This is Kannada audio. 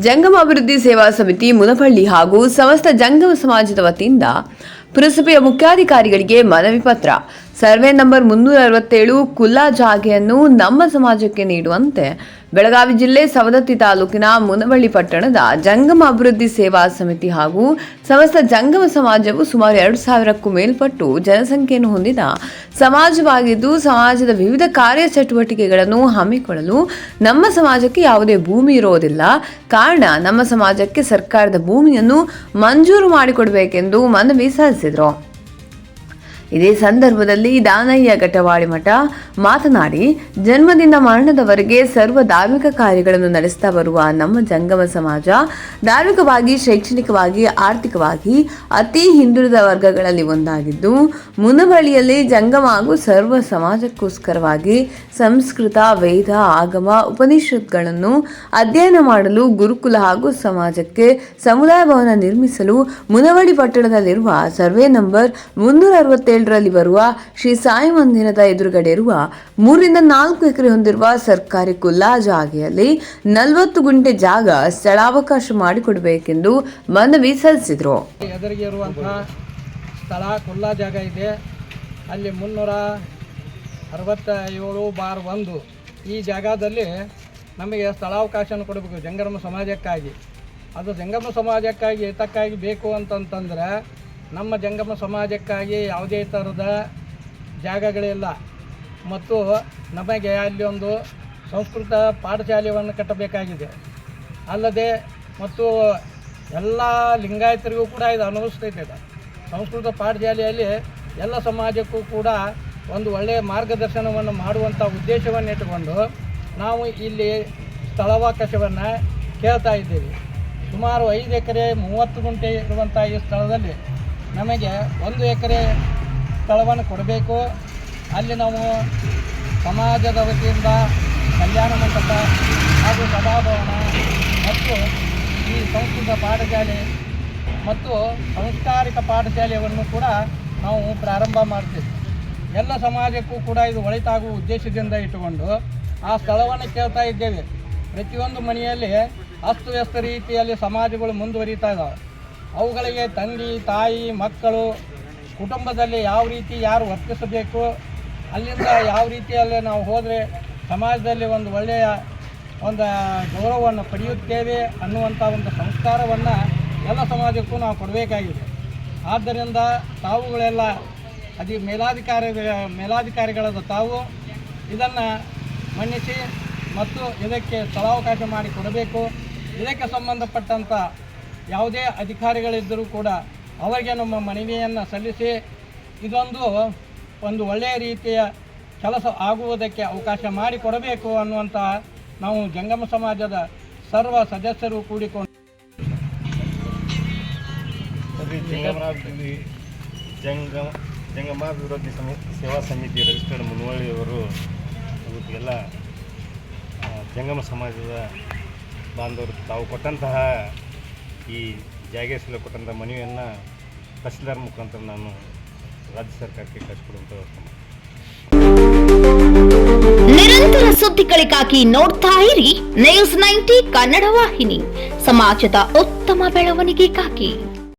ಜಂಗಮ ಅಭಿವೃದ್ಧಿ ಸೇವಾ ಸಮಿತಿ ಮುನಪಳ್ಳಿ ಹಾಗೂ ಸಮಸ್ತ ಜಂಗಮ ಸಮಾಜದ ವತಿಯಿಂದ ಪುರಸಭೆಯ ಮುಖ್ಯಾಧಿಕಾರಿಗಳಿಗೆ ಮನವಿ ಪತ್ರ ಸರ್ವೆ ನಂಬರ್ ಮುನ್ನೂರ ಅರವತ್ತೇಳು ಕುಲ್ಲಾ ಜಾಗೆಯನ್ನು ನಮ್ಮ ಸಮಾಜಕ್ಕೆ ನೀಡುವಂತೆ ಬೆಳಗಾವಿ ಜಿಲ್ಲೆ ಸವದತ್ತಿ ತಾಲೂಕಿನ ಮುನವಳ್ಳಿ ಪಟ್ಟಣದ ಜಂಗಮ ಅಭಿವೃದ್ಧಿ ಸೇವಾ ಸಮಿತಿ ಹಾಗೂ ಸಮಸ್ತ ಜಂಗಮ ಸಮಾಜವು ಸುಮಾರು ಎರಡು ಸಾವಿರಕ್ಕೂ ಮೇಲ್ಪಟ್ಟು ಜನಸಂಖ್ಯೆಯನ್ನು ಹೊಂದಿದ ಸಮಾಜವಾಗಿದ್ದು ಸಮಾಜದ ವಿವಿಧ ಕಾರ್ಯ ಚಟುವಟಿಕೆಗಳನ್ನು ಹಮ್ಮಿಕೊಳ್ಳಲು ನಮ್ಮ ಸಮಾಜಕ್ಕೆ ಯಾವುದೇ ಭೂಮಿ ಇರೋದಿಲ್ಲ. ಕಾರಣ ನಮ್ಮ ಸಮಾಜಕ್ಕೆ ಸರ್ಕಾರದ ಭೂಮಿಯನ್ನು ಮಂಜೂರು ಮಾಡಿಕೊಡಬೇಕೆಂದು ಮನವಿ ಸಲ್ಲಿಸಿದರು. ಇದೇ ಸಂದರ್ಭದಲ್ಲಿ ದಾನಯ್ಯ ಘಟವಾಳಿ ಮಠ ಮಾತನಾಡಿ, ಜನ್ಮದಿಂದ ಮರಣದವರೆಗೆ ಸರ್ವ ಧಾರ್ಮಿಕ ಕಾರ್ಯಗಳನ್ನು ನಡೆಸ್ತಾ ಬರುವ ನಮ್ಮ ಜಂಗಮ ಸಮಾಜ ಧಾರ್ಮಿಕವಾಗಿ, ಶೈಕ್ಷಣಿಕವಾಗಿ, ಆರ್ಥಿಕವಾಗಿ ಅತಿ ಹಿಂದುಳಿದ ವರ್ಗಗಳಲ್ಲಿ ಒಂದಾಗಿದ್ದು ಮುನಬಳಿಯಲ್ಲಿ ಜಂಗಮ ಹಾಗೂ ಸರ್ವ ಸಮಾಜಕ್ಕೋಸ್ಕರವಾಗಿ ಸಂಸ್ಕೃತ, ವೇದ, ಆಗಮ, ಉಪನಿಷತ್ಗಳನ್ನು ಅಧ್ಯಯನ ಮಾಡಲು ಗುರುಕುಲ ಹಾಗೂ ಸಮಾಜಕ್ಕೆ ಸಮುದಾಯ ಭವನ ನಿರ್ಮಿಸಲು ಮುನವಳ್ಳಿ ಪಟ್ಟಣದಲ್ಲಿರುವ ಸರ್ವೆ ನಂಬರ್ ಮುನ್ನೂರ ಅರವತ್ತೇಳರಲ್ಲಿ ಬರುವ ಶ್ರೀ ಸಾಯಿ ಮಂದಿರದ ಎದುರುಗಡೆ ಇರುವ ಮೂರಿಂದ ನಾಲ್ಕು ಎಕರೆ ಹೊಂದಿರುವ ಸರ್ಕಾರಿ ಕುಲ್ಲಾ ಜಾಗೆಯಲ್ಲಿ ನಲವತ್ತು ಗುಂಟೆ ಜಾಗ ಸ್ಥಳಾವಕಾಶ ಮಾಡಿಕೊಡಬೇಕೆಂದು ಮನವಿ ಸಲ್ಲಿಸಿದರು. ಸ್ಥಳ ಕುಲ್ಲಾ ಜಾಗ ಇದೆ. ಅಲ್ಲಿ ಮುನ್ನೂರ ಅರವತ್ತ ಏಳು ಬಾರ್ ಒಂದು. ಈ ಜಾಗದಲ್ಲಿ ನಮಗೆ ಸ್ಥಳಾವಕಾಶವನ್ನು ಕೊಡಬೇಕು ಜಂಗರಮ ಸಮಾಜಕ್ಕಾಗಿ. ಅದು ಜಂಗಮ ಸಮಾಜಕ್ಕಾಗಿ ಏತಕ್ಕಾಗಿ ಬೇಕು ಅಂತಂತಂದರೆ ನಮ್ಮ ಜಂಗಮ ಸಮಾಜಕ್ಕಾಗಿ ಯಾವುದೇ ಥರದ ಜಾಗಗಳಿಲ್ಲ. ಮತ್ತು ನಮಗೆ ಅಲ್ಲಿ ಒಂದು ಸಂಸ್ಕೃತ ಪಾಠಶಾಲೆಯನ್ನು ಕಟ್ಟಬೇಕಾಗಿದೆ. ಅಲ್ಲದೆ ಮತ್ತು ಎಲ್ಲ ಲಿಂಗಾಯತರಿಗೂ ಕೂಡ ಇದು ಅನುಭವಿಸ್ತೈತೆ ಇದು ಸಂಸ್ಕೃತ ಪಾಠಶಾಲೆಯಲ್ಲಿ ಎಲ್ಲ ಸಮಾಜಕ್ಕೂ ಕೂಡ ಒಂದು ಒಳ್ಳೆಯ ಮಾರ್ಗದರ್ಶನವನ್ನು ಮಾಡುವಂಥ ಉದ್ದೇಶವನ್ನು ಇಟ್ಟುಕೊಂಡು ನಾವು ಇಲ್ಲಿ ಸ್ಥಳಾವಕಾಶವನ್ನು ಕೇಳ್ತಾ ಇದ್ದೀವಿ. ಸುಮಾರು ಐದು ಎಕರೆ, ಮೂವತ್ತು ಗುಂಟೆ ಇರುವಂಥ ಈ ಸ್ಥಳದಲ್ಲಿ ನಮಗೆ ಒಂದು ಎಕರೆ ಸ್ಥಳವನ್ನು ಕೊಡಬೇಕು. ಅಲ್ಲಿ ನಾವು ಸಮಾಜದ ವತಿಯಿಂದ ಕಲ್ಯಾಣ ಮಂಟಪ ಹಾಗೂ ಸಭಾಭವನ ಮತ್ತು ಈ ಸಂಸ್ಕೃತ ಪಾಠಶಾಲೆ ಮತ್ತು ಸಂಸ್ಕಾರಿಕ ಪಾಠಶಾಲೆಯನ್ನು ಕೂಡ ನಾವು ಪ್ರಾರಂಭ ಮಾಡ್ತೇವೆ. ಎಲ್ಲ ಸಮಾಜಕ್ಕೂ ಕೂಡ ಇದು ಒಳಿತಾಗುವ ಉದ್ದೇಶದಿಂದ ಇಟ್ಟುಕೊಂಡು ಆ ಸ್ಥಳವನ್ನು ಕೇಳ್ತಾ ಇದ್ದೇವೆ. ಪ್ರತಿಯೊಂದು ಮನೆಯಲ್ಲಿ ಅಸ್ತವ್ಯಸ್ತ ರೀತಿಯಲ್ಲಿ ಸಮಾಜಗಳು ಮುಂದುವರಿತಾ ಇದ್ದಾವೆ ಅವುಗಳಿಗೆ ತಂದೆ ತಾಯಿ, ಮಕ್ಕಳು, ಕುಟುಂಬದಲ್ಲಿ ಯಾವ ರೀತಿ ಯಾರು ವರ್ತಿಸಬೇಕು, ಅಲ್ಲಿಂದ ಯಾವ ರೀತಿಯಲ್ಲಿ ನಾವು ಹೋದರೆ ಸಮಾಜದಲ್ಲಿ ಒಂದು ಒಳ್ಳೆಯ ಒಂದು ಗೌರವವನ್ನು ಪಡೆಯುತ್ತೇವೆ ಅನ್ನುವಂಥ ಒಂದು ಸಂಸ್ಕಾರವನ್ನು ಎಲ್ಲ ಸಮಾಜಕ್ಕೂ ನಾವು ಕೊಡಬೇಕಾಗಿದೆ. ಆದ್ದರಿಂದ ತಾವುಗಳೆಲ್ಲ ಅದಿ ಮೇಲಾಧಿಕಾರಿ ಮೇಲಾಧಿಕಾರಿಗಳಾದ ತಾವು ಇದನ್ನು ಮನ್ನಿಸಿ ಮತ್ತು ಇದಕ್ಕೆ ಸ್ಥಳಾವಕಾಶ ಮಾಡಿ ಕೊಡಬೇಕು. ಇದಕ್ಕೆ ಸಂಬಂಧಪಟ್ಟಂಥ ಯಾವುದೇ ಅಧಿಕಾರಿಗಳಿದ್ದರೂ ಕೂಡ ಅವರಿಗೆ ನಮ್ಮ ಮನವಿಯನ್ನು ಸಲ್ಲಿಸಿ ಇದೊಂದು ಒಂದು ಒಳ್ಳೆಯ ರೀತಿಯ ಕೆಲಸ ಆಗುವುದಕ್ಕೆ ಅವಕಾಶ ಮಾಡಿಕೊಡಬೇಕು ಅನ್ನುವಂತಹ ನಾವು ಜಂಗಮ ಸಮಾಜದ ಸರ್ವ ಸದಸ್ಯರು ಕೂಡಿಕೊಂಡು ಜಂಗಮ ಅಭಿವೃದ್ಧಿ ಸಮ ಸೇವಾ ಸಮಿತಿ ರಿಜಿಸ್ಟರ್ಡ್ ಮುನವಳ್ಳಿಯವರು ಎಲ್ಲ ಜಂಗಮ ಸಮಾಜದ ಬಾಂಧವರು ತಾವು ಕೊಟ್ಟಂತಹ ಈ ಜಾಗೇಶ್ವರ ಕೊಟ್ಟಂಥ ಮನವಿಯನ್ನು ತಹಸೀಲ್ದಾರ್ ಮುಖಾಂತರ ನಾನು ರಾಜ್ಯ ಸರ್ಕಾರಕ್ಕೆ ಕಳಿಸ್ಕೊಡುವಂಥ ವ್ಯವಸ್ಥೆ ನಿರಂತರ ಸುದ್ದಿಗಳಿಗಾಗಿ ನೋಡ್ತಾ ಇರಿ ನ್ಯೂಸ್ ನೈಂಟಿ ಕನ್ನಡ ವಾಹಿನಿ. ಸಮಾಜದ ಉತ್ತಮ ಬೆಳವಣಿಗೆಗಾಗಿ.